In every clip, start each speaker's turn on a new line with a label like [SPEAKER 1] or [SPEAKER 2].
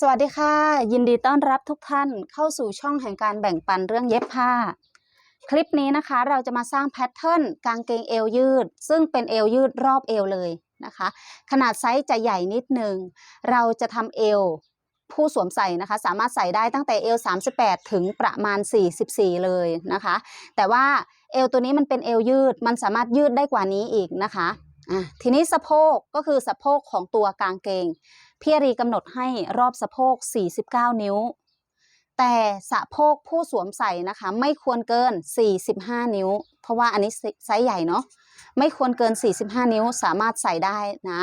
[SPEAKER 1] สวัสดีค่ะ ยินดีต้อนรับทุกท่านเข้าสู่ช่องแห่งการแบ่งปันเรื่องเย็บผ้า คลิปนี้นะคะเราจะมาสร้างแพทเทิร์นกางเกงเอวยืด ซึ่งเป็นเอวยืดรอบเอวเลยนะคะ ขนาดไซส์จะใหญ่นิดนึง เราจะทำเอวผู้สวมใส่นะคะสามารถใส่ได้ตั้งแต่เอว38 ถึงประมาณ 44 เลยนะคะ แต่ว่าเอวตัวนี้มันเป็นเอวยืดมันสามารถยืดได้กว่านี้อีกนะคะะทีนี้สะโพกก็คือสะโพกของตัวกางเกง พี่รีกำหนดให้รอบสะโพก 49 นิ้ว แต่สะโพกผู้สวมใส่นะคะ ไม่ควรเกิน 45 นิ้ว เพราะว่าอันนี้ไซส์ใหญ่เนาะไม่ควรเกิน 45 นิ้วสามารถใส่ได้นะ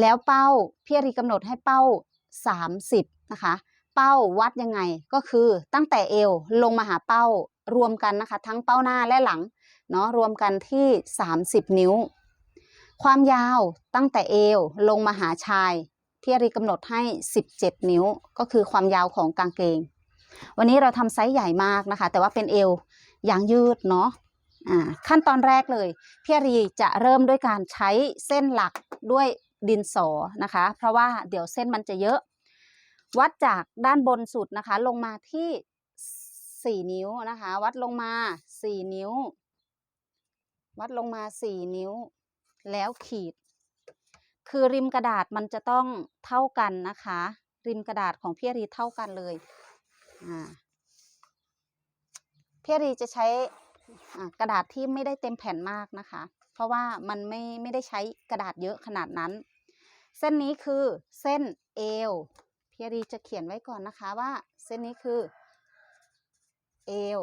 [SPEAKER 1] แล้วเป้าพี่รีกำหนดให้เป้า 30 นะคะ เป้าวัดยังไงก็คือตั้งแต่เอวลงมาหาเป้ารวมกันนะคะ ทั้งเป้าหน้าและหลังเนาะรวมกันที่ 30 นิ้ว ความยาวตั้งแต่เอวลงมาหาชายพี่อารีกำหนดให้ 17 นิ้ว ก็คือความยาวของกางเกง วันนี้เราทำไซส์ใหญ่มากนะคะ แต่ว่าเป็นเอวยางยืดเนาะขั้นตอนแรกเลยพี่อารีจะเริ่มด้วยการใช้เส้นหลักด้วยดินสอนะคะ เพราะว่าเดี๋ยวเส้นมันจะเยอะ วัดจากด้านบนสุดนะคะ ลงมาที่ 4 นิ้วนะคะ วัดลงมา 4 นิ้ว วัดลงมา 4 นิ้ว แล้วขีด คือริมกระดาษมันจะต้องเท่ากันนะคะ ริมกระดาษของพี่รีเท่ากันเลยอ่าพี่รีจะใช้กระดาษที่ไม่ได้เต็มแผ่นมากนะคะ เพราะว่ามันไม่ไม่ได้ใช้กระดาษเยอะขนาดนั้น เส้นนี้คือเส้นเอวพี่รีจะเขียนไว้ก่อนนะคะว่า เส้นนี้คือเอว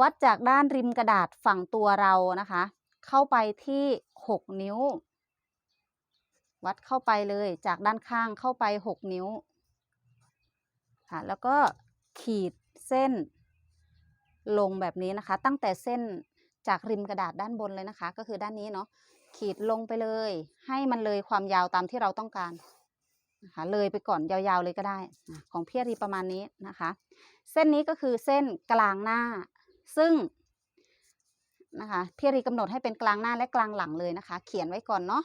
[SPEAKER 1] วัดจากด้านริมกระดาษฝั่งตัวเรานะคะ เข้าไปที่ 6 นิ้ว วัดเข้าไปเลยจากด้านข้างเข้าไป 6 นิ้วค่ะแล้วก็ขีดเส้นลงแบบนี้นะคะ ตั้งแต่เส้นจากริมกระดาษด้านบนเลยนะคะ ก็คือด้านนี้เนาะขีดลงไปเลย ให้มันเลยความยาวตามที่เราต้องการนะคะเลยไปก่อนยาวๆเลยก็ได้ ของพี่รีประมาณนี้นะคะ เส้นนี้ก็คือเส้นกลางหน้า ซึ่งนะคะพี่รีกำหนดให้เป็นกลางหน้าและกลางหลังเลยนะคะ เขียนไว้ก่อนเนาะ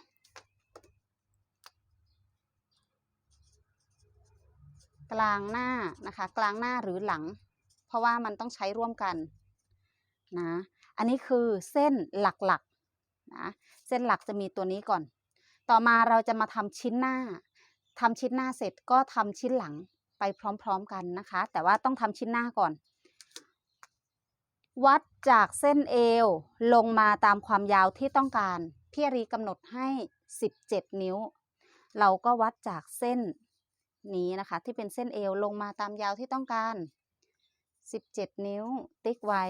[SPEAKER 1] กลางหน้านะคะ กลางหน้าหรือหลัง เพราะว่ามันต้องใช้ร่วมกันนะอันนี้คือเส้นหลักๆนะเส้นหลักจะมีตัวนี้ก่อน ต่อมาเราจะมาทำชิ้นหน้าทำชิ้นหน้าเสร็จก็ทำชิ้นหลังไปพร้อม ๆกันนะคะ แต่ว่าต้องทำชิ้นหน้าก่อน วัดจากเส้นเอวลงมาตามความยาวที่ต้องการ พี่รีกำหนดให้ 17 นิ้ว เราก็วัดจากเส้นนี้นะคะ ที่เป็นเส้นเอวลงมาตามยาวที่ต้องการ 17 นิ้ว ติ๊กไว้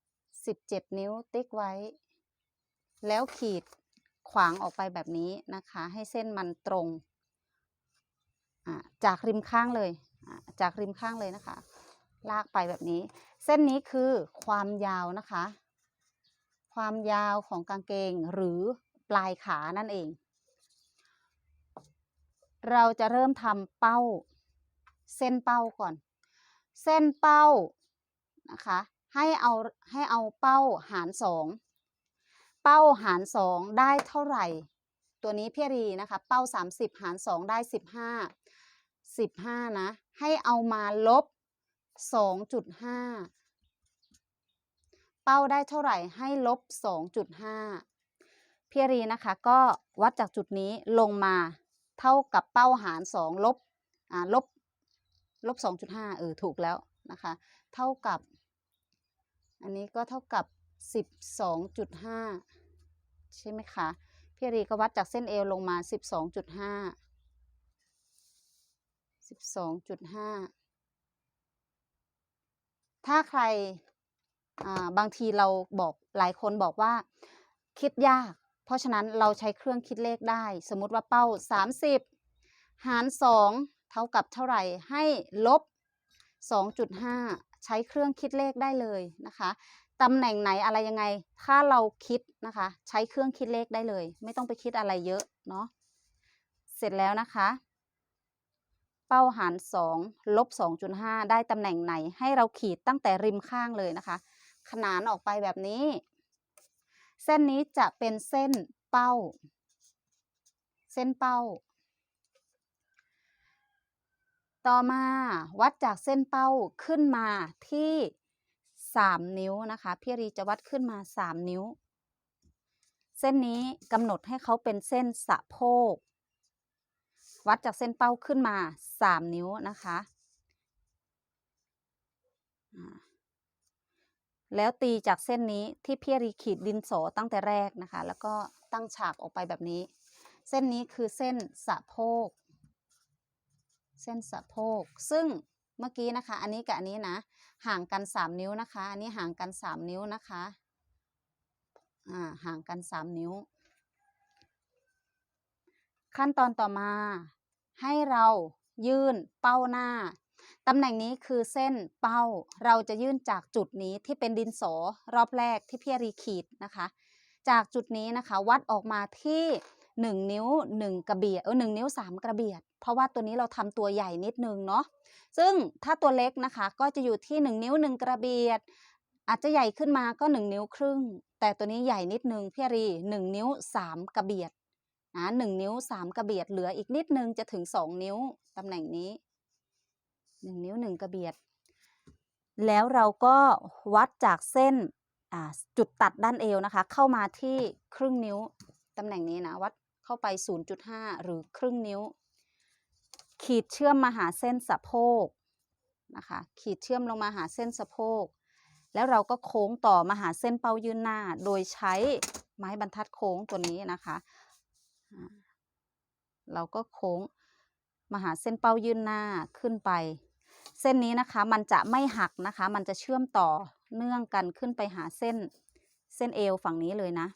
[SPEAKER 1] 17 นิ้ว ติ๊กไว้ แล้วขีดขวางออกไปแบบนี้นะคะ ให้เส้นมันตรง จากริมข้างเลย จากริมข้างเลยนะคะ ลากไปแบบนี้ เส้นนี้คือความยาวนะคะ ความยาวของกางเกงหรือปลายขานั่นเอง เราจะเริ่มทำเป้า เส้นเป้าก่อน เส้นเป้านะคะ ให้เอาให้เอาเป้าหารสองเป้าหารสองได้เท่าไหร่ ตัวนี้พี่รีนะคะ เป้า 30 หาร 2 ได้ 15 15นะ ให้เอามาลบ 2.5 เป้าได้เท่าไหร่ให้ลบ 2.5 พี่รีนะคะก็วัดจากจุดนี้ลงมาเท่ากับเป้าหาร 2 ลบอ่าลบลบ 2.5 เออถูกแล้วนะคะ เท่ากับ อันนี้ก็เท่ากับ 12.5 ใช่ไหมคะพี่รีก็วัดจากเส้นเอวลงมา 12.5 12.5 ถ้าใครบางทีเราบอกหลายคนบอกว่าคิดยาก เพราะฉะนั้นเราใช้เครื่องคิดเลขได้ สมมติว่าเป้า 30 หาร 2 เท่ากับเท่าไหร่ให้ลบ 2.5 ใช้เครื่องคิดเลขได้เลยนะคะตำแหน่งไหนอะไรยังไง ถ้าเราคิดนะคะ ใช้เครื่องคิดเลขได้เลย ไม่ต้องไปคิดอะไรเยอะเนาะเสร็จแล้วนะคะ เป้าหาร2ลบ2.5 ได้ตำแหน่งไหน ให้เราขีดตั้งแต่ริมข้างเลยนะคะ ขนานออกไปแบบนี้ เส้นนี้จะเป็นเส้นเป้า เส้นเป้า ต่อมาวัดจากเส้นเป้าขึ้นมาที่ 3 นิ้วนะคะ พี่รีจะวัดขึ้นมา 3 นิ้ว เส้นนี้กำหนดให้เขาเป็นเส้นสะโพก วัดจากเส้นเป้าขึ้นมา 3 นิ้วนะคะแล้วตีจากเส้นนี้ที่พี่รีขีดดินโสตั้งแต่แรกนะคะ แล้วก็ตั้งฉากออกไปแบบนี้ เส้นนี้คือเส้นสะโพก เส้นสะโพก ซึ่งเมื่อกี้นะคะ อันนี้กับอันนี้นะ ห่างกัน 3 นิ้วนะคะ อันนี้ห่างกัน 3 นิ้วนะคะ อ่า ห่างกัน 3 นิ้ว ขั้นตอนต่อมา ให้เรายื่นเป้าหน้าตำแหน่งนี้คือเส้นเป้าเราจะยื่นจากจุดนี้ที่เป็นดินสอรอบแรกที่พี่รีขีดนะคะ จากจุดนี้นะคะวัดออกมาที่ 1 นิ้ว 1 กระเบียดเออหนิ้ว 3 กระเบียด เพราะว่าตัวนี้เราทำตัวใหญ่นิดนึงเนาะซึ่งถ้าตัวเล็กนะคะก็จะอยู่ที่ 1 นิ้ว 1 กระเบียด อาจจะใหญ่ขึ้นมาก็ 1 นิ้วครึ่ง แต่ตัวนี้ใหญ่นิดนึงพี่รี 1 นิ้ว 3 กระเบียด นะหนึ่งนิ้ว3กระเบียดเหลืออีกนิดนึงจะถึง2นิ้วตำแหน่งนี้1นิ้ว1กระเบียด แล้วเราก็วัดจากเส้นจุดตัดด้านเอวนะคะ เข้ามาที่ครึ่งนิ้วตำแหน่งนี้นะวัดเข้าไป 0.5 หรือครึ่งนิ้ว ขีดเชื่อมมาหาเส้นสะโพกนะคะขีดเชื่อมลงมาหาเส้นสะโพก แล้วเราก็โค้งต่อมาหาเส้นเป้ายืนหน้า โดยใช้ไม้บรรทัดโค้งตัวนี้นะคะ เราก็โค้งมาหาเส้นเป้ายื่นหน้าขึ้นไป เส้นนี้นะคะมันจะไม่หักนะคะ มันจะเชื่อมต่อเนื่องกันขึ้นไปหาเส้นเส้นเอวฝั่งนี้เลยนะ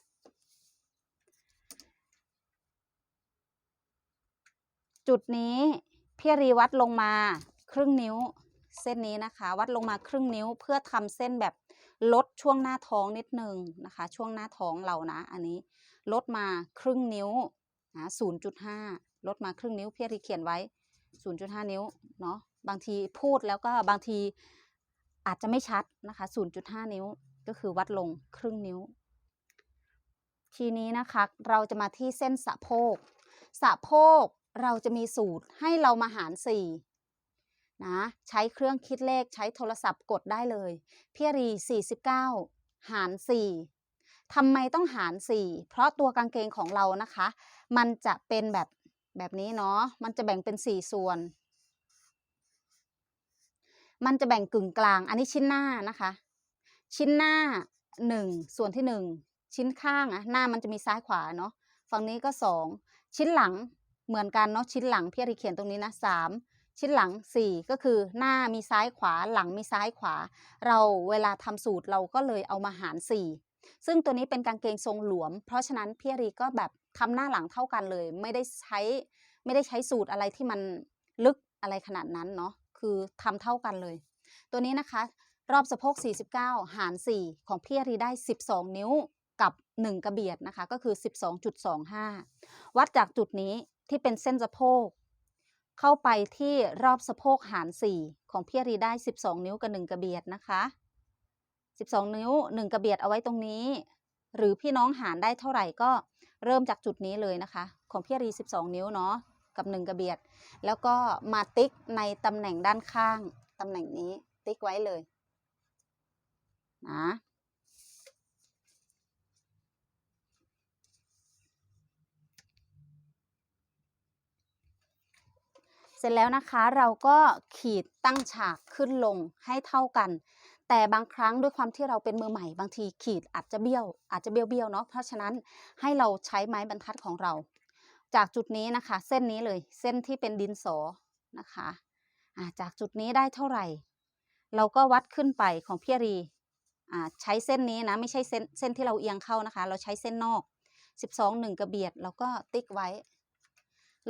[SPEAKER 1] จุดนี้พี่รีวัดลงมาครึ่งนิ้วเส้นนี้นะคะ วัดลงมาครึ่งนิ้วเพื่อทำเส้นแบบลดช่วงหน้าท้องนิดนึงนะคะ ช่วงหน้าท้องเรานะ อันนี้ลดมาครึ่งนิ้ว นะ0.5ลดมาครึ่งนิ้วพี่รีเขียนไว้0.5นิ้วเนาะบางทีพูดแล้วก็บางทีอาจจะไม่ชัดนะคะ0.5นิ้วก็คือวัดลงครึ่งนิ้ว ทีนี้นะคะเราจะมาที่เส้นสะโพกสะโพกเราจะมีสูตรให้เรามาหาร4นะใช้เครื่องคิดเลขใช้โทรศัพท์กดได้เลยเพียรี 49 หาร4 ทำไมต้องหาร 4 เพราะตัวกางเกงของเรานะคะ มันจะเป็นแบบแบบนี้เนาะมันจะแบ่งเป็น 4 ส่วน มันจะแบ่งกึ่งกลาง อันนี้ชิ้นหน้านะคะ ชิ้นหน้า 1 ส่วนที่ 1 ชิ้นข้างอะหน้ามันจะมีซ้ายขวาเนาะฝั่งนี้ก็ 2 ชิ้นหลังเหมือนกันเนาะชิ้นหลังพี่อริเขียนตรงนี้นะ3ชิ้นหลัง 4 ก็คือหน้ามีซ้ายขวาหลังมีซ้ายขวา เราเวลาทำสูตรเราก็เลยเอามาหาร 4 ซึ่งตัวนี้เป็นกางเกงทรงหลวม เพราะฉะนั้นพี่อรีก็แบบทำหน้าหลังเท่ากันเลย ไม่ได้ใช้ไม่ได้ใช้สูตรอะไรที่มันลึกอะไรขนาดนั้นเนาะคือทำเท่ากันเลย ตัวนี้นะคะ รอบสะโพก 49 หาร 4 ของพี่อรีได้ 12 นิ้วกับ 1 กระเบียดนะคะ ก็คือ 12.25 วัดจากจุดนี้ที่เป็นเส้นสะโพกเข้าไปที่รอบสะโพกหาร 4 ของพี่อรีได้ 12 นิ้วกับ 1 กระเบียดนะคะ 12 นิ้ว 1 กระเบียดเอาไว้ตรงนี้ หรือพี่น้องหารได้เท่าไหร่ก็เริ่มจากจุดนี้เลยนะคะ ของพี่รี 12 นิ้วเนาะกับ 1 กระเบียด แล้วก็มาติ๊กในตำแหน่งด้านข้างตำแหน่งนี้ติ๊กไว้เลยนะเสร็จแล้วนะคะเราก็ขีดตั้งฉากขึ้นลงให้เท่ากัน แต่บางครั้งด้วยความที่เราเป็นมือใหม่บางทีขีดอาจจะเบี้ยวอาจจะเบี้ยวเบี้ยวๆเนาะเพราะฉะนั้นให้เราใช้ไม้บรรทัดของเรา จากจุดนี้นะคะ เส้นนี้เลยเส้นที่เป็นดินสอนะคะจากจุดนี้ได้เท่าไหร่ เราก็วัดขึ้นไปของพี่รีใช้เส้นนี้นะไม่ใช่เส้นเส้นที่เราเอียงเข้านะคะ เราใช้เส้นนอก 12หนึ่งกระเบียดเราก็ติ๊กไว้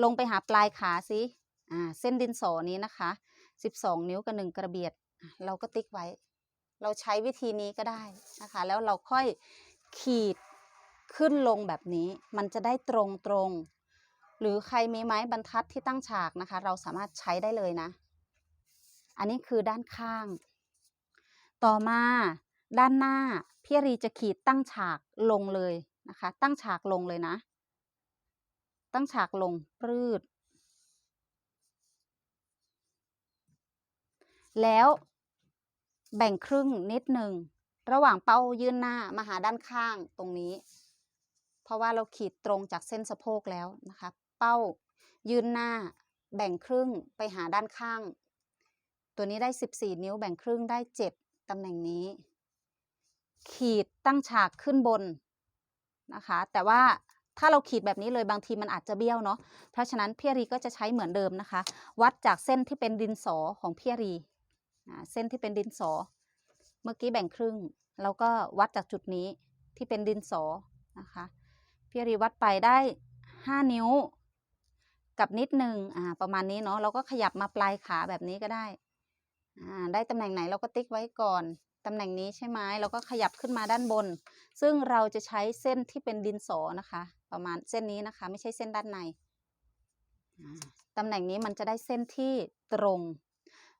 [SPEAKER 1] ลงไปหาปลายขาสิเส้นดินสอนี้นะคะ 12 นิ้วกับ1กระเบียดเราก็ติ๊กไว้ เราใช้วิธีนี้ก็ได้นะคะ แล้วเราค่อยขีดขึ้นลงแบบนี้ มันจะได้ตรงตรง หรือใครมีไม้บรรทัดที่ตั้งฉากนะคะ เราสามารถใช้ได้เลยนะ อันนี้คือด้านข้าง ต่อมาด้านหน้าพี่รีจะขีดตั้งฉากลงเลยนะคะ ตั้งฉากลงเลยนะ ตั้งฉากลงปรืดแล้ว แบ่งครึ่งนิดหนึ่งระหว่างเป้ายื่นหน้ามาหาด้านข้างตรงนี้ เพราะว่าเราขีดตรงจากเส้นสะโพกแล้วนะคะ เป้ายื่นหน้า แบ่งครึ่งไปหาด้านข้าง ตัวนี้ได้ 14 นิ้วแบ่งครึ่งได้ 7 ตำแหน่งนี้ ขีดตั้งฉากขึ้นบนนะคะ แต่ว่าถ้าเราขีดแบบนี้เลยบางทีมันอาจจะเบี้ยวเนาะเพราะฉะนั้นพี่รีก็จะใช้เหมือนเดิมนะคะ วัดจากเส้นที่เป็นดินสอของพี่รี เส้นที่เป็นดินสอ เมื่อกี้แบ่งครึ่ง แล้วก็วัดจากจุดนี้ที่เป็นดินสอนะคะพี่รีวัดไปได้ 5 นิ้ว กับนิดหนึ่งอ่าประมาณนี้เนาะเราก็ขยับมาปลายขาแบบนี้ก็ได้อ่าได้ตำแหน่งไหนเราก็ติ๊กไว้ก่อนตำแหน่งนี้ใช่ไหมเราก็ขยับขึ้นมาด้านบน ซึ่งเราจะใช้เส้นที่เป็นดินสอนะคะ ประมาณเส้นนี้นะคะ ไม่ใช่เส้นด้านในตำแหน่งนี้มันจะได้เส้นที่ตรง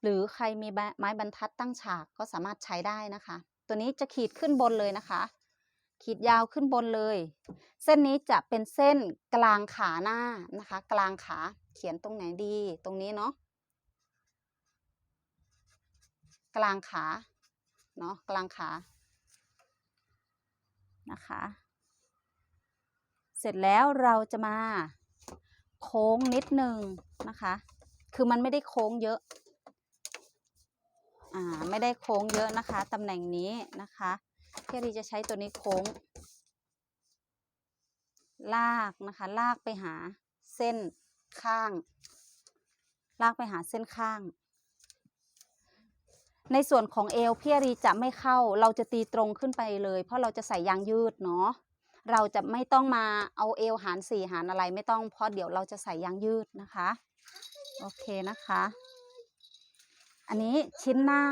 [SPEAKER 1] หรือใครมีไม้บรรทัดตั้งฉากก็สามารถใช้ได้นะคะ ตัวนี้จะขีดขึ้นบนเลยนะคะ ขีดยาวขึ้นบนเลย เส้นนี้จะเป็นเส้นกลางขาหน้านะคะ กลางขาเขียนตรงไหนดี ตรงนี้เนาะกลางขาเนาะกลางขานะคะ เสร็จแล้วเราจะมาโค้งนิดนึงนะคะ คือมันไม่ได้โค้งเยอะ อ่าไม่ได้โค้งเยอะนะคะตำแหน่งนี้นะคะเพี่อารีจะใช้ตัวนี้โค้ง ลากนะคะ ลากไปหาเส้นข้าง ลากไปหาเส้นข้าง ในส่วนของเอวพี่อารีจะไม่เข้า เราจะตีตรงขึ้นไปเลย เพราะเราจะใส่ยางยืดเนาะเราจะไม่ต้องมาเอาเอวหารสี่หารอะไรไม่ต้องเพราะเดี๋ยวเราจะใส่ยางยืดนะคะ โอเคนะคะ อันนี้ชิ้นหน้า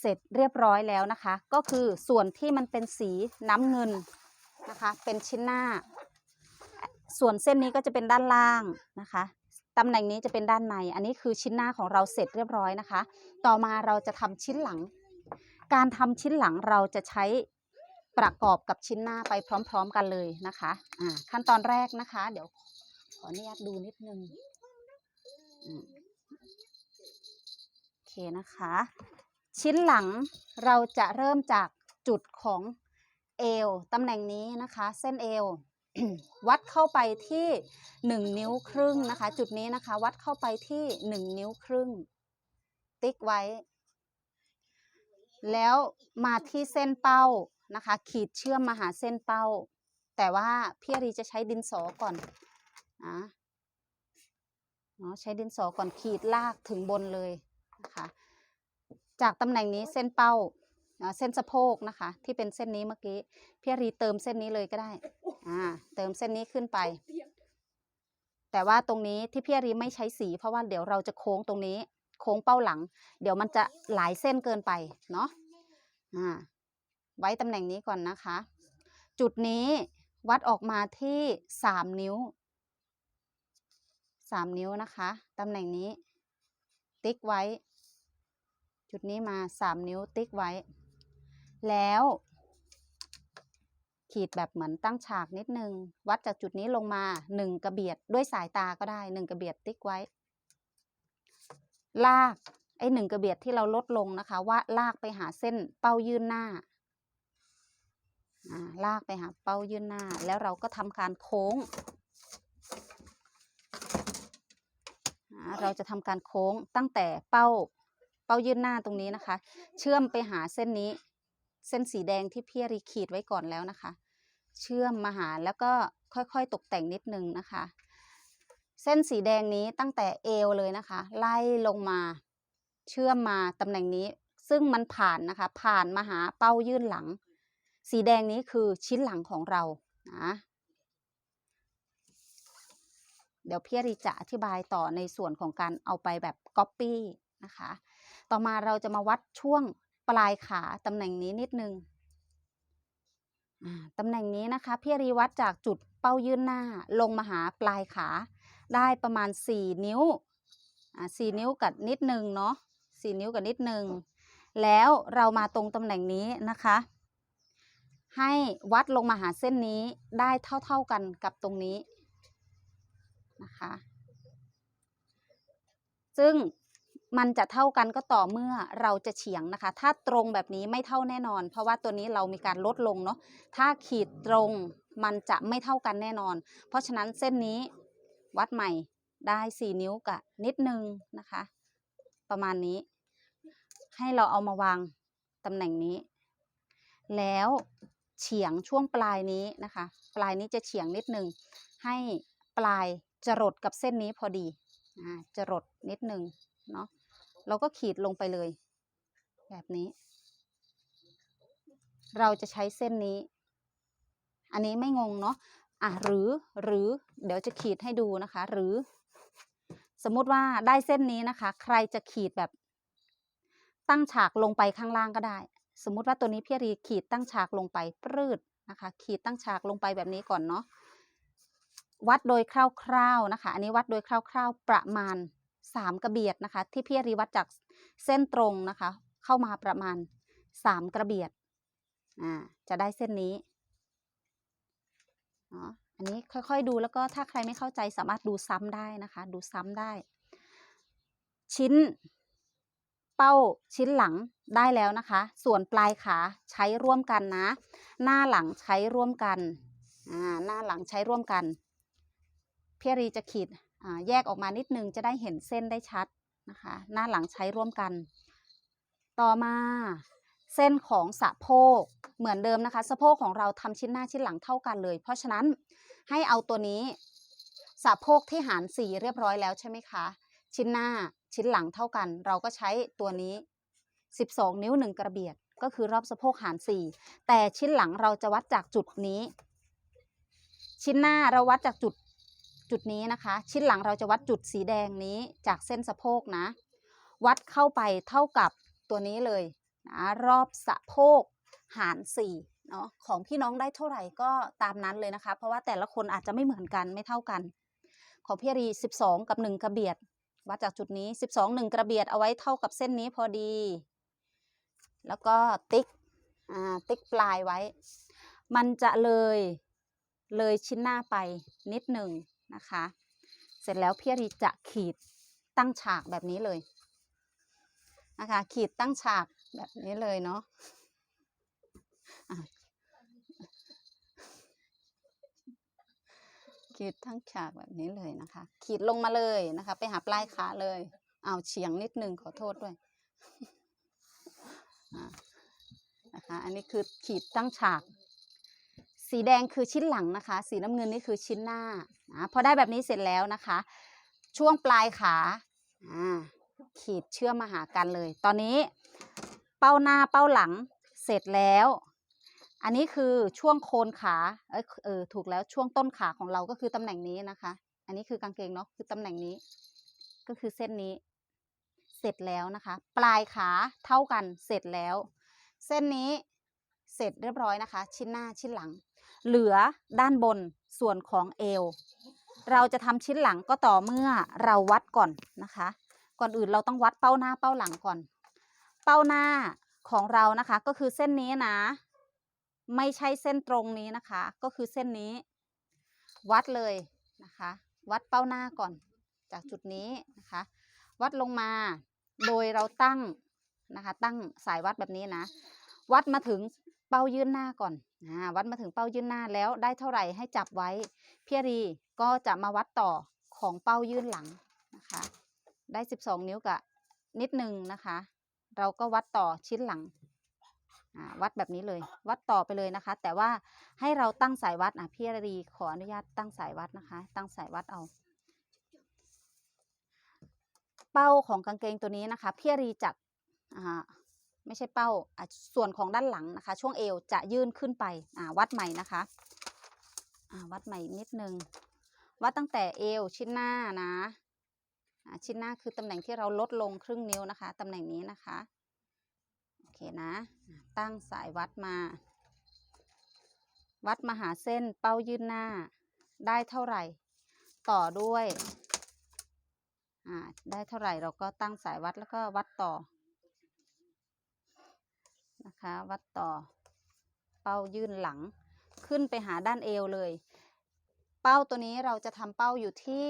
[SPEAKER 1] เสร็จเรียบร้อยแล้วนะคะ ก็คือส่วนที่มันเป็นสีน้ำเงินนะคะ เป็นชิ้นหน้า ส่วนเส้นนี้ก็จะเป็นด้านล่างนะคะตำแหน่งนี้จะเป็นด้านใน อันนี้คือชิ้นหน้าของเราเสร็จเรียบร้อยนะคะ ต่อมาเราจะทำชิ้นหลัง การทำชิ้นหลังเราจะใช้ประกอบกับชิ้นหน้าไปพร้อม ๆ กันเลยนะคะอ่าขั้นตอนแรกนะคะ เดี๋ยวขออนุญาตดูนิดนึง นะคะ ชิ้นหลังเราจะเริ่มจากจุดของเอวตำแหน่งนี้นะคะ เส้นเอว วัดเข้าไปที่ 1 นิ้วครึ่งนะคะ จุดนี้นะคะ วัดเข้าไปที่ 1 นิ้วครึ่ง ติ๊กไว้ แล้วมาที่เส้นเป้านะคะ ขีดเชื่อมมาหาเส้นเป้า แต่ว่าพี่อรีจะใช้ดินสอก่อนนะเนาะใช้ดินสอก่อนขีดลากถึงบนเลย นะคะจากตำแหน่งนี้เส้นเป้าอ่าเส้นสะโพกนะคะ ที่เป็นเส้นนี้เมื่อกี้พี่อารีเติมเส้นนี้เลยก็ได้อ่าเติมเส้นนี้ขึ้นไป แต่ว่าตรงนี้ที่พี่อารีไม่ใช้สีเพราะว่าเดี๋ยวเราจะโค้งตรงนี้ โค้งเป้าหลัง เดี๋ยวมันจะหลายเส้นเกินไปเนาะอ่าไว้ตำแหน่งนี้ก่อนนะคะ จุดนี้วัดออกมาที่สามนิ้วสามนิ้วนะคะตำแหน่งนี้ ติ๊กไว้ จุดนี้มาสามนิ้วติ๊กไว้ แล้ว ขีดแบบเหมือนตั้งฉากนิดนึง วัดจากจุดนี้ลงมาหนึ่งกระเบียดด้วยสายตาก็ได้หนึ่งกระเบียดติ๊กไว้ ลากไอ้หนึ่งกระเบียดที่เราลดลงนะคะ ว่าลากไปหาเส้นเป้ายื่นหน้าลากไปหาเป้ายื่นหน้า แล้วเราก็ทำการโค้ง เราจะทำการโค้งตั้งแต่เป้า เป้ายื่นหน้าตรงนี้นะคะ เชื่อมไปหาเส้นนี้ เส้นสีแดงที่พี่รีขีดไว้ก่อนแล้วนะคะ เชื่อมมาหาแล้วก็ค่อยๆตกแต่งนิดนึงนะคะ เส้นสีแดงนี้ตั้งแต่เอวเลยนะคะ ไล่ลงมา เชื่อมมาตำแหน่งนี้ ซึ่งมันผ่านนะคะ ผ่านมาหาเป้ายื่นหลัง สีแดงนี้คือชิ้นหลังของเรานะเดี๋ยวพี่รีจะอธิบายต่อในส่วนของการเอาไปแบบก๊อปปี้นะคะ ต่อมาเราจะมาวัดช่วงปลายขาตำแหน่งนี้นิดนึงอ่าตำแหน่งนี้นะคะพี่รีวัดจากจุดเป้ายื่นหน้าลงมาหาปลายขา ได้ประมาณ 4 นิ้วสี่นิ้วกับนิดนึงเนาะสี่นิ้วกับนิดนึง แล้วเรามาตรงตำแหน่งนี้นะคะ ให้วัดลงมาหาเส้นนี้ได้เท่าๆกันกับตรงนี้นะคะ ซึ่ง มันจะเท่ากันก็ต่อเมื่อเราจะเฉียงนะคะ ถ้าตรงแบบนี้ไม่เท่าแน่นอน เพราะว่าตัวนี้เรามีการลดลงเนาะ ถ้าขีดตรงมันจะไม่เท่ากันแน่นอน เพราะฉะนั้นเส้นนี้วัดใหม่ได้ 4 นิ้วกับนิดนึงนะคะ ประมาณนี้ ให้เราเอามาวางตำแหน่งนี้ แล้วเฉียงช่วงปลายนี้นะคะ ปลายนี้จะเฉียงนิดนึง ให้ปลายจรดกับเส้นนี้พอดีอ่าจรดนิดนึงเนาะ เราก็ขีดลงไปเลย แบบนี้ เราจะใช้เส้นนี้ อันนี้ไม่งงเนาะอะหรือหรือเดี๋ยวจะขีดให้ดูนะคะ หรือ สมมติว่าได้เส้นนี้นะคะ ใครจะขีดแบบตั้งฉากลงไปข้างล่างก็ได้ สมมุติว่าตัวนี้พี่รีขีดตั้งฉากลงไปปรืดนะคะ ขีดตั้งฉากลงไปแบบนี้ก่อนเนาะวัดโดยคร่าวๆนะคะ อันนี้วัดโดยคร่าว ๆประมาณ 3 กระเบียดนะคะ ที่พี่รีวัดจากเส้นตรงนะคะ เข้ามาประมาณ 3 กระเบียดอ่าจะได้เส้นนี้เนาะอันนี้ค่อยๆดูแล้วก็ถ้าใครไม่เข้าใจสามารถดูซ้ำได้นะคะ ดูซ้ำได้ ชิ้นเป้าชิ้นหลังได้แล้วนะคะ ส่วนปลายขาใช้ร่วมกันนะ หน้าหลังใช้ร่วมกันอ่าหน้าหลังใช้ร่วมกันพี่รีจะขีด แยกออกมานิดนึงจะได้เห็นเส้นได้ชัดนะคะ หน้าหลังใช้ร่วมกัน ต่อมาเส้นของสะโพกเหมือนเดิมนะคะ สะโพกของเราทำชิ้นหน้าชิ้นหลังเท่ากันเลย เพราะฉะนั้นให้เอาตัวนี้สะโพกที่หารสี่เรียบร้อยแล้วใช่ไหมคะ ชิ้นหน้าชิ้นหลังเท่ากัน เราก็ใช้ตัวนี้ 12 นิ้ว 1 กระเบียด ก็คือรอบสะโพกหาร 4 แต่ชิ้นหลังเราจะวัดจากจุดนี้ ชิ้นหน้าเราวัดจากจุด จุดนี้นะคะ ชิ้นหลังเราจะวัดจุดสีแดงนี้จากเส้นสะโพกนะ วัดเข้าไปเท่ากับตัวนี้เลยนะรอบสะโพกหาร4เนาะของพี่น้องได้เท่าไหร่ก็ตามนั้นเลยนะคะ เพราะว่าแต่ละคนอาจจะไม่เหมือนกันไม่เท่ากัน ของพี่รี 12 กับ 1 กระเบียด วัดจากจุดนี้ 12 1 กระเบียดเอาไว้เท่ากับเส้นนี้พอดี แล้วก็ติ๊กอ่าติ๊กปลายไว้ มันจะเลยเลยชิ้นหน้าไปนิดหนึ่ง นะคะ เสร็จแล้วพี่รีจะขีดตั้งฉากแบบนี้เลยนะคะ ขีดตั้งฉากแบบนี้เลยเนาะขีดทั้งฉากแบบนี้เลยนะคะ ขีดลงมาเลยนะคะ ไปหาปลายขาเลยเอาเฉียงนิดนึงขอโทษด้วยอะนะคะ อันนี้คือขีดตั้งฉาก สีแดงคือชิ้นหลังนะคะ สีน้ำเงินนี่คือชิ้นหน้า พอได้แบบนี้เสร็จแล้วนะคะ ช่วงปลายขาขีดเชื่อมมาหากันเลย ตอนนี้เป้าหน้าเป้าหลังเสร็จแล้ว อันนี้คือช่วงโคนขาเอยเออถูกแล้วช่วงต้นขาของเราก็คือตำแหน่งนี้นะคะ อันนี้คือกางเกงเนาะคือตำแหน่งนี้ ก็คือเส้นนี้ เสร็จแล้วนะคะ ปลายขาเท่ากันเสร็จแล้ว เส้นนี้เสร็จเรียบร้อยนะคะ ชิ้นหน้าชิ้นหลัง เหลือด้านบนส่วนของเอว เราจะทำชิ้นหลังก็ต่อเมื่อเราวัดก่อนนะคะ ก่อนอื่นเราต้องวัดเป้าหน้าเป้าหลังก่อน เป้าหน้าของเรานะคะก็คือเส้นนี้นะ ไม่ใช่เส้นตรงนี้นะคะ ก็คือเส้นนี้ วัดเลยนะคะ วัดเป้าหน้าก่อนจากจุดนี้นะคะ วัดลงมาโดยเราตั้งนะคะ ตั้งสายวัดแบบนี้นะ วัดมาถึง เป้ายื่นหน้าก่อนอ่าวัดมาถึงเป้ายื่นหน้าแล้วได้เท่าไหร่ให้จับไว้ พี่รีก็จะมาวัดต่อของเป้ายื่นหลังนะคะ ได้ 12 นิ้วกับนิดนึงนะคะ เราก็วัดต่อชิ้นหลังวัดแบบนี้เลย วัดต่อไปเลยนะคะ แต่ว่าให้เราตั้งสายวัดอะพี่รีขออนุญาตตั้งสายวัดนะคะ ตั้งสายวัดเอา เป้าของกางเกงตัวนี้นะคะพี่รีจัดอ่า ไม่ใช่เป้าส่วนของด้านหลังนะคะ ช่วงเอวจะยื่นขึ้นไปวัดใหม่นะคะวัดใหม่นิดนึงวัดตั้งแต่เอวชิ้นหน้านะชิ้นหน้าคือตำแหน่งที่เราลดลงครึ่งนิ้วนะคะตำแหน่งนี้นะคะโอเคนะ ตั้งสายวัดมา วัดมาหาเส้นเป้ายื่นหน้าได้เท่าไหร่ ต่อด้วยได้เท่าไหร่เราก็ตั้งสายวัดแล้วก็วัดต่อ นะคะ วัดต่อ เป้ายื่นหลัง ขึ้นไปหาด้านเอวเลย เป้าตัวนี้เราจะทำเป้าอยู่ที่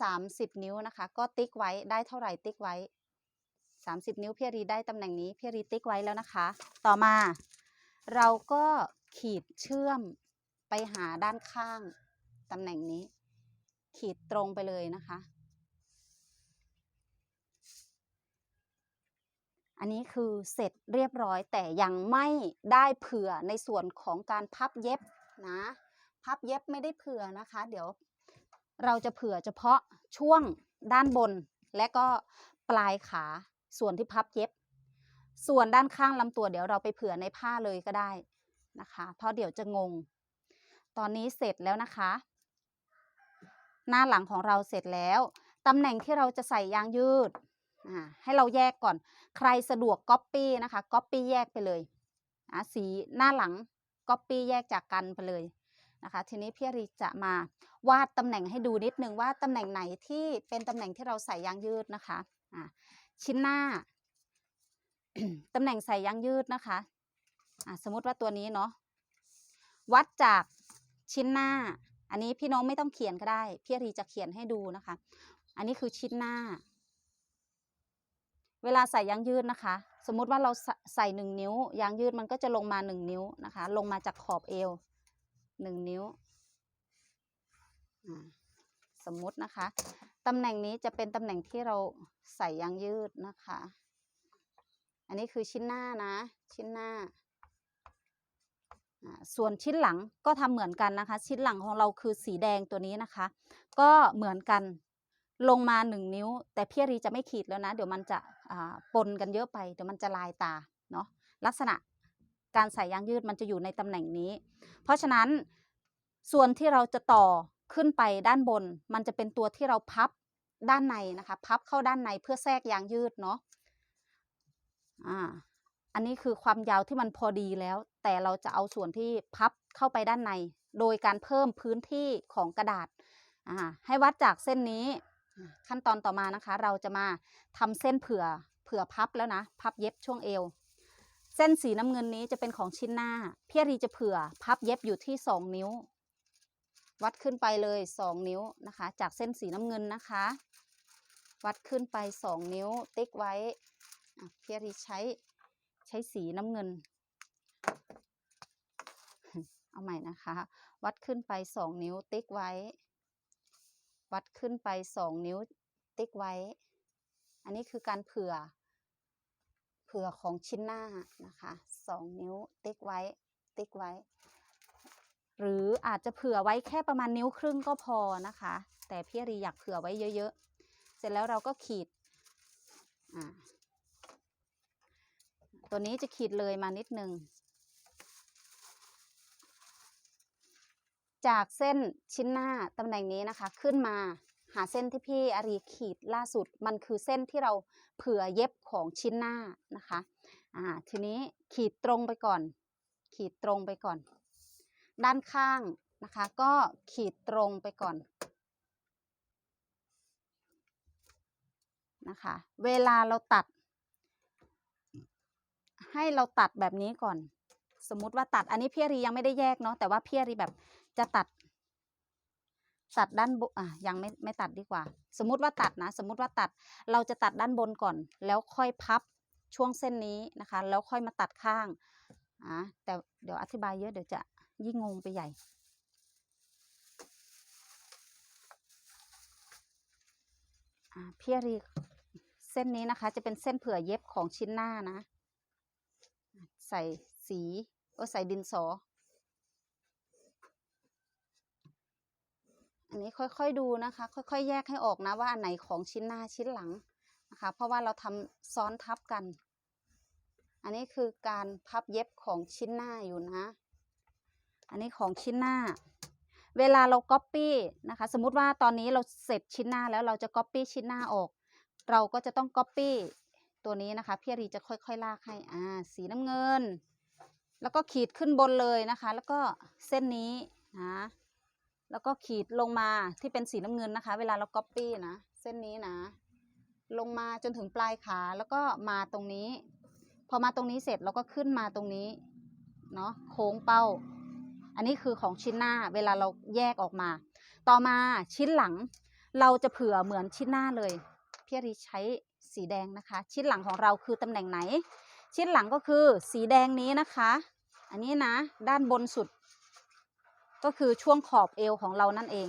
[SPEAKER 1] 30 นิ้วนะคะ ก็ติ๊กไว้ได้เท่าไหร่ติ๊กไว้ 30 นิ้วพี่รีได้ตำแหน่งนี้พี่รีติ๊กไว้แล้วนะคะ ต่อมา เราก็ขีดเชื่อมไปหาด้านข้างตำแหน่งนี้ ขีดตรงไปเลยนะคะ อันนี้คือเสร็จเรียบร้อยแต่ยังไม่ได้เผื่อในส่วนของการพับเย็บนะ พับเย็บไม่ได้เผื่อนะคะ เดี๋ยวเราจะเผื่อเฉพาะช่วงด้านบน และก็ปลายขาส่วนที่พับเย็บ ส่วนด้านข้างลำตัวเดี๋ยวเราไปเผื่อในผ้าเลยก็ได้นะคะ เพราะเดี๋ยวจะงง ตอนนี้เสร็จแล้วนะคะ หน้าหลังของเราเสร็จแล้วตำแหน่งที่เราจะใส่ยางยืด ให้เราแยกก่อน ใครสะดวกก๊อปปี้นะคะก๊อปปี้แยกไปเลยอะสีหน้าหลังก๊อปปี้แยกจากกันไปเลยนะคะ ทีนี้พี่รีจะมาวาดตำแหน่งให้ดูนิดนึงว่าตำแหน่งไหนที่เป็นตำแหน่งที่เราใส่ยางยืดนะคะอะชิ้นหน้าตำแหน่งใส่ยางยืดนะคะะสมมติว่าตัวนี้เนาะวัดจากชิ้นหน้า อันนี้พี่น้องไม่ต้องเขียนก็ได้ พี่รีจะเขียนให้ดูนะคะ อันนี้คือชิ้นหน้า เวลาใส่ยางยืดนะคะ สมมุติว่าเราใส่หนึ่งนิ้วยางยืดมันก็จะลงมาหนึ่งนิ้วนะคะ ลงมาจากขอบเอวหนึ่งนิ้วสมมุตินะคะตำแหน่งนี้จะเป็นตำแหน่งที่เราใส่ยางยืดนะคะ อันนี้คือชิ้นหน้านะ ชิ้นหน้า ส่วนชิ้นหลังก็ทำเหมือนกันนะคะ ชิ้นหลังของเราคือสีแดงตัวนี้นะคะ ก็เหมือนกันลงมาหนึ่งนิ้ว แต่พี่รีจะไม่ขีดแล้วนะ เดี๋ยวมันจะ ปนกันเยอะไปเดี๋ยวมันจะลายตาเนาะลักษณะการใส่ยางยืดมันจะอยู่ในตำแหน่งนี้ เพราะฉะนั้นส่วนที่เราจะต่อขึ้นไปด้านบน มันจะเป็นตัวที่เราพับด้านในนะคะ พับเข้าด้านในเพื่อแทรกยางยืดเนาะอ่าอันนี้คือความยาวที่มันพอดีแล้ว แต่เราจะเอาส่วนที่พับเข้าไปด้านใน โดยการเพิ่มพื้นที่ของกระดาษอ่าให้วัดจากเส้นนี้ ขั้นตอนต่อมานะคะ เราจะมาทำเส้นเผื่อเผื่อพับแล้วนะ พับเย็บช่วงเอว เส้นสีน้ำเงินนี้จะเป็นของชิ้นหน้า พี่รีจะเผื่อพับเย็บอยู่ที่2นิ้ว วัดขึ้นไปเลย2นิ้วนะคะ จากเส้นสีน้ำเงินนะคะ วัดขึ้นไป2นิ้ว ติ๊กไว้อะพี่รีใช้ใช้สีน้ำเงิน เอาใหม่นะคะ วัดขึ้นไป2นิ้วติ๊กไว้ วัดขึ้นไปสองนิ้วติ๊กไว้ อันนี้คือการเผื่อ เผื่อของชิ้นหน้านะคะสองนิ้วติ๊กไว้ ติ๊กไว้ หรืออาจจะเผื่อไว้แค่ประมาณนิ้วครึ่งก็พอนะคะ แต่พี่รีอยากเผื่อไว้เยอะๆ เสร็จแล้วเราก็ขีดตัวนี้จะขีดเลยมานิดนึง จากเส้นชิ้นหน้าตำแหน่งนี้นะคะ ขึ้นมาหาเส้นที่พี่อารีขีดล่าสุด มันคือเส้นที่เราเผื่อเย็บของชิ้นหน้านะคะอ่าทีนี้ขีดตรงไปก่อน ขีดตรงไปก่อน ด้านข้างนะคะ ก็ขีดตรงไปก่อนนะคะ เวลาเราตัด ให้เราตัดแบบนี้ก่อน สมมุติว่าตัดอันนี้พี่อารียังไม่ได้แยกเนาะแต่ว่าพี่อารีแบบ จะตัด ตัดด้านบนอะยังไม่ไม่ตัดดีกว่า สมมติว่าตัดนะ สมมติว่าตัดเราจะตัดด้านบนก่อน แล้วค่อยพับช่วงเส้นนี้นะคะ แล้วค่อยมาตัดข้างอะแต่เดี๋ยวอธิบายเยอะเดี๋ยวจะยิ่งงงไปใหญ่พี่รีเส้นนี้นะคะ จะเป็นเส้นเผื่อเย็บของชิ้นหน้านะ ใส่สีเออใส่ดินสอ อันนี้ค่อยๆดูนะคะ ค่อยๆ แยกให้ออกนะว่าอันไหนของชิ้นหน้าชิ้นหลังนะคะ เพราะว่าเราทำซ้อนทับกัน อันนี้คือการพับเย็บของชิ้นหน้าอยู่นะ อันนี้ของชิ้นหน้า เวลาเราก๊อปปี้นะคะ สมมุติว่าตอนนี้เราเสร็จชิ้นหน้าแล้วเราจะก๊อปปี้ชิ้นหน้าออก เราก็จะต้องก๊อปปี้ตัวนี้นะคะพี่รีจะค่อยๆ ลากให้อ่าสีน้ำเงิน แล้วก็ขีดขึ้นบนเลยนะคะ แล้วก็เส้นนี้นะ แล้วก็ขีดลงมาที่เป็นสีน้ำเงินนะคะ เวลาเราก๊อปปี้นะ เส้นนี้นะ ลงมาจนถึงปลายขาแล้วก็มาตรงนี้ พอมาตรงนี้เสร็จเราก็ขึ้นมาตรงนี้เนาะโค้งเป้า อันนี้คือของชิ้นหน้าเวลาเราแยกออกมา ต่อมาชิ้นหลัง เราจะเผื่อเหมือนชิ้นหน้าเลยพี่รีใช้สีแดงนะคะ ชิ้นหลังของเราคือตำแหน่งไหน ชิ้นหลังก็คือสีแดงนี้นะคะ อันนี้นะ ด้านบนสุด ก็คือช่วงขอบเอวของเรานั่นเอง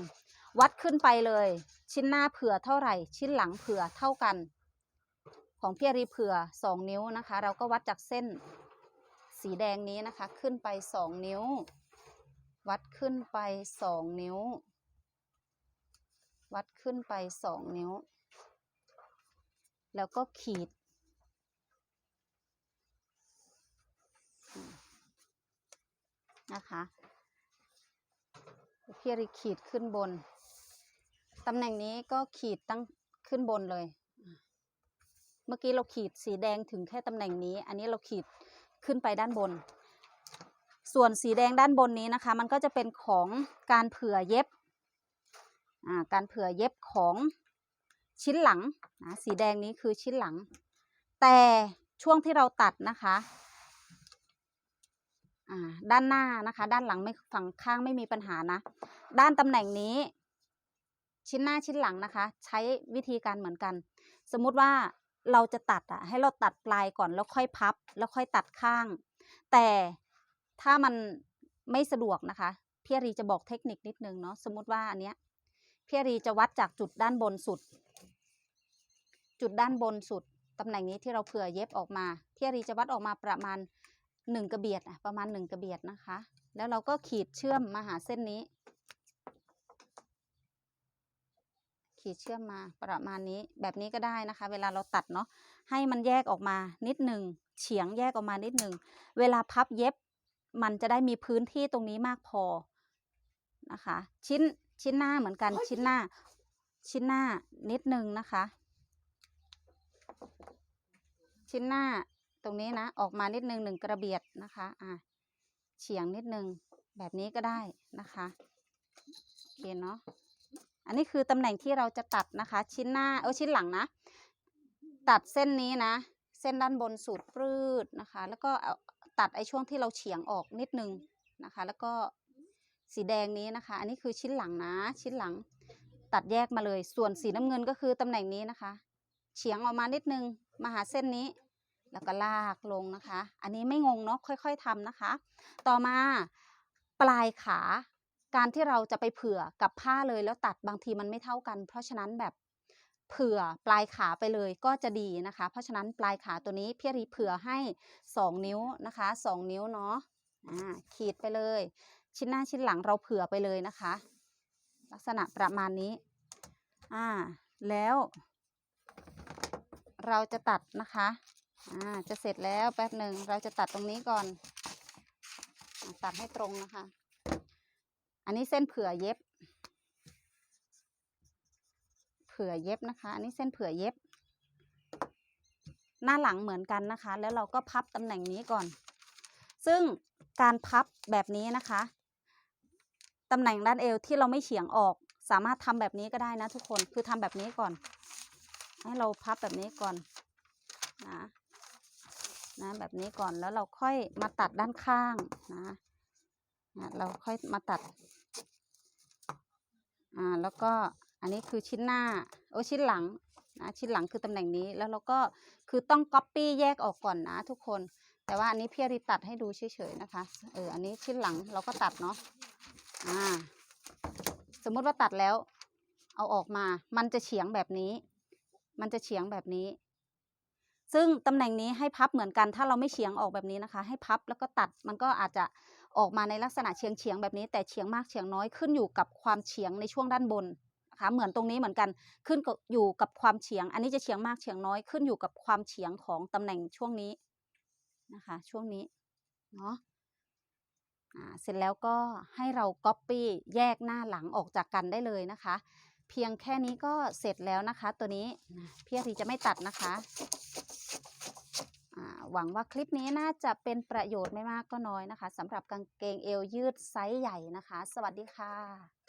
[SPEAKER 1] วัดขึ้นไปเลย ชิ้นหน้าเผื่อเท่าไหร่ ชิ้นหลังเผื่อเท่ากัน ของพี่อรีเผื่อสองนิ้วนะคะ เราก็วัดจากเส้นสีแดงนี้นะคะ ขึ้นไปสองนิ้ว วัดขึ้นไปสองนิ้ว วัดขึ้นไปสองนิ้ว แล้วก็ขีดนะคะ พี่ริขีดขึ้นบน ตำแหน่งนี้ก็ขีดตั้งขึ้นบนเลย เมื่อกี้เราขีดสีแดงถึงแค่ตำแหน่งนี้ อันนี้เราขีดขึ้นไปด้านบน ส่วนสีแดงด้านบนนี้นะคะ มันก็จะเป็นของการเผื่อเย็บ การเผื่อเย็บของชิ้นหลังนะสีแดงนี้คือชิ้นหลัง แต่ช่วงที่เราตัดนะคะ อ่าด้านหน้านะคะ ด้านหลังไม่ฝั่งข้างไม่มีปัญหานะ ด้านตำแหน่งนี้ ชิ้นหน้าชิ้นหลังนะคะ ใช้วิธีการเหมือนกัน สมมุติว่าเราจะตัดอะให้เราตัดปลายก่อนแล้วค่อยพับ แล้วค่อยตัดข้าง แต่ถ้ามันไม่สะดวกนะคะพี่รีจะบอกเทคนิคนิดนึงเนาะสมมุติว่าอันเนี้ยพี่รีจะวัดจากจุดด้านบนสุด จุดด้านบนสุดตำแหน่งนี้ที่เราเผื่อเย็บออกมาพี่รีจะวัดออกมาประมาณ หนึ่งกระเบียดอะประมาณหนึ่งกระเบียดนะคะ แล้วเราก็ขีดเชื่อมมาหาเส้นนี้ ขีดเชื่อมมาประมาณนี้แบบนี้ก็ได้นะคะ เวลาเราตัดเนาะให้มันแยกออกมานิดหนึ่งเฉียงแยกออกมานิดหนึ่งเวลาพับเย็บมันจะได้มีพื้นที่ตรงนี้มากพอนะคะ ชิ้นชิ้นหน้าเหมือนกันชิ้นหน้า ชิ้นหน้านิดหนึ่งนะคะ ชิ้นหน้า ตรงนี้นะ ออกมานิดนึงหนึ่งกระเบียดนะคะ อะเฉียงนิดนึงแบบนี้ก็ได้นะคะโอเคเนาะอันนี้คือตำแหน่งที่เราจะตัดนะคะ ชิ้นหน้าเออชิ้นหลังนะ ตัดเส้นนี้นะ เส้นด้านบนสุดปรืดนะคะ แล้วก็ตัดไอ้ช่วงที่เราเฉียงออกนิดนึงนะคะ แล้วก็สีแดงนี้นะคะ อันนี้คือชิ้นหลังนะ ชิ้นหลังตัดแยกมาเลย ส่วนสีน้ำเงินก็คือตำแหน่งนี้นะคะ เฉียงออกมานิดนึงมาหาเส้นนี้ แล้วก็ลากลงนะคะ อันนี้ไม่งงเนาะค่อย ๆทำนะคะ ต่อมาปลายขา การที่เราจะไปเผื่อกับผ้าเลยแล้วตัดบางทีมันไม่เท่ากัน เพราะฉะนั้นแบบเผื่อปลายขาไปเลยก็จะดีนะคะ เพราะฉะนั้นปลายขาตัวนี้พี่รีเผื่อให้ 2 นิ้วนะคะ 2 นิ้วเนาะขีดไปเลย ชิ้นหน้าชิ้นหลังเราเผื่อไปเลยนะคะ ลักษณะประมาณนี้อ่าแล้วเราจะตัดนะคะ อ่าจะเสร็จแล้วแป๊บหนึ่งเราจะตัดตรงนี้ก่อน ตัดให้ตรงนะคะ อันนี้เส้นเผื่อเย็บ เผื่อเย็บนะคะ อันนี้เส้นเผื่อเย็บ หน้าหลังเหมือนกันนะคะ แล้วเราก็พับตำแหน่งนี้ก่อน ซึ่งการพับแบบนี้นะคะตำแหน่งด้านเอวที่เราไม่เฉียงออก สามารถทำแบบนี้ก็ได้นะทุกคนคือทำแบบนี้ก่อน ให้เราพับแบบนี้ก่อนนะ นะแบบนี้ก่อนแล้วเราค่อยมาตัดด้านข้างนะนะเราค่อยมาตัดอ่าแล้วก็อันนี้คือชิ้นหน้าโอ้ชิ้นหลังนะชิ้นหลังคือตำแหน่งนี้แล้วเราก็คือต้องก๊อปปี้แยกออกก่อนนะทุกคน แต่ว่าอันนี้พี่อริตัดให้ดูเฉยๆนะคะเอออันนี้ชิ้นหลังเราก็ตัดเนาะอ่าสมมุติว่าตัดแล้ว เอาออกมา มันจะเฉียงแบบนี้ มันจะเฉียงแบบนี้ ซึ่งตำแหน่งนี้ให้พับเหมือนกัน ถ้าเราไม่เฉียงออกแบบนี้นะคะ ให้พับแล้วก็ตัดมันก็อาจจะออกมาในลักษณะเฉียงเฉียงแบบนี้ แต่เฉียงมากเฉียงน้อยขึ้นอยู่กับความเฉียงในช่วงด้านบนนะคะเหมือนตรงนี้เหมือนกันขึ้นกับอยู่กับความเฉียง อันนี้จะเฉียงมากเฉียงน้อยขึ้นอยู่กับความเฉียงของตำแหน่งช่วงนี้นะคะ ช่วงนี้เนาะเสร็จแล้วก็ให้เรา copy แยกหน้าหลังออกจากกันได้เลยนะคะ เพียงแค่นี้ก็เสร็จแล้วนะคะ ตัวนี้นะพี่อารีจะไม่ตัดนะคะอ่าหวังว่าคลิปนี้น่าจะเป็นประโยชน์ไม่มากก็น้อยนะคะสำหรับกางเกงเอวยืดไซส์ใหญ่นะคะ สวัสดีค่ะ